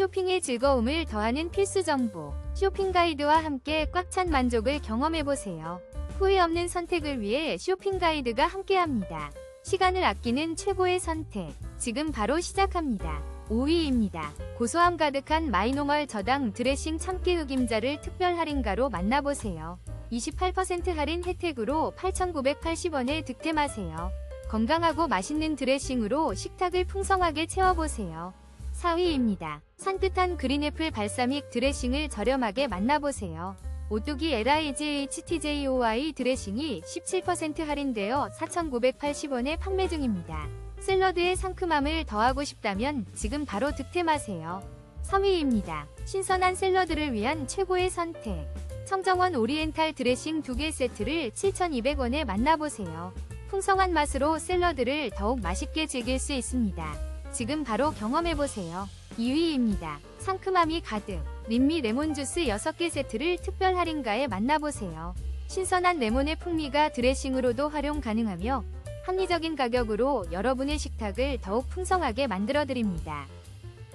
쇼핑의 즐거움을 더하는 필수 정보. 쇼핑 가이드와 함께 꽉 찬 만족을 경험해보세요. 후회 없는 선택을 위해 쇼핑 가이드가 함께합니다. 시간을 아끼는 최고의 선택. 지금 바로 시작합니다. 5위입니다. 고소함 가득한 마이노멀 저당 드레싱 참깨 흑임자를 특별 할인가로 만나보세요. 28% 할인 혜택으로 8,980원에 득템하세요. 건강하고 맛있는 드레싱으로 식탁을 풍성하게 채워보세요. 4위입니다. 산뜻한 그린애플 발사믹 드레싱을 저렴하게 만나보세요. 오뚜기 LIGHTJOI 드레싱이 17% 할인되어 4,980원에 판매 중입니다. 샐러드의 상큼함을 더하고 싶다면 지금 바로 득템하세요. 3위입니다. 신선한 샐러드를 위한 최고의 선택. 청정원 오리엔탈 드레싱 2개 세트를 7,200원에 만나보세요. 풍성한 맛으로 샐러드를 더욱 맛있게 즐길 수 있습니다. 지금 바로 경험해보세요. 2위입니다. 상큼함이 가득. 린미 레몬 주스 6개 세트를 특별 할인가에 만나보세요. 신선한 레몬의 풍미가 드레싱으로도 활용 가능하며 합리적인 가격으로 여러분의 식탁을 더욱 풍성하게 만들어드립니다.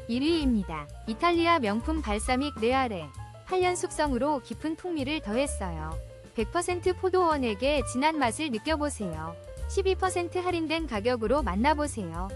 1위입니다. 이탈리아 명품 발사믹 레아레. 8년 숙성으로 깊은 풍미를 더했어요. 100% 포도원에게 진한 맛을 느껴보세요. 12% 할인된 가격으로 만나보세요.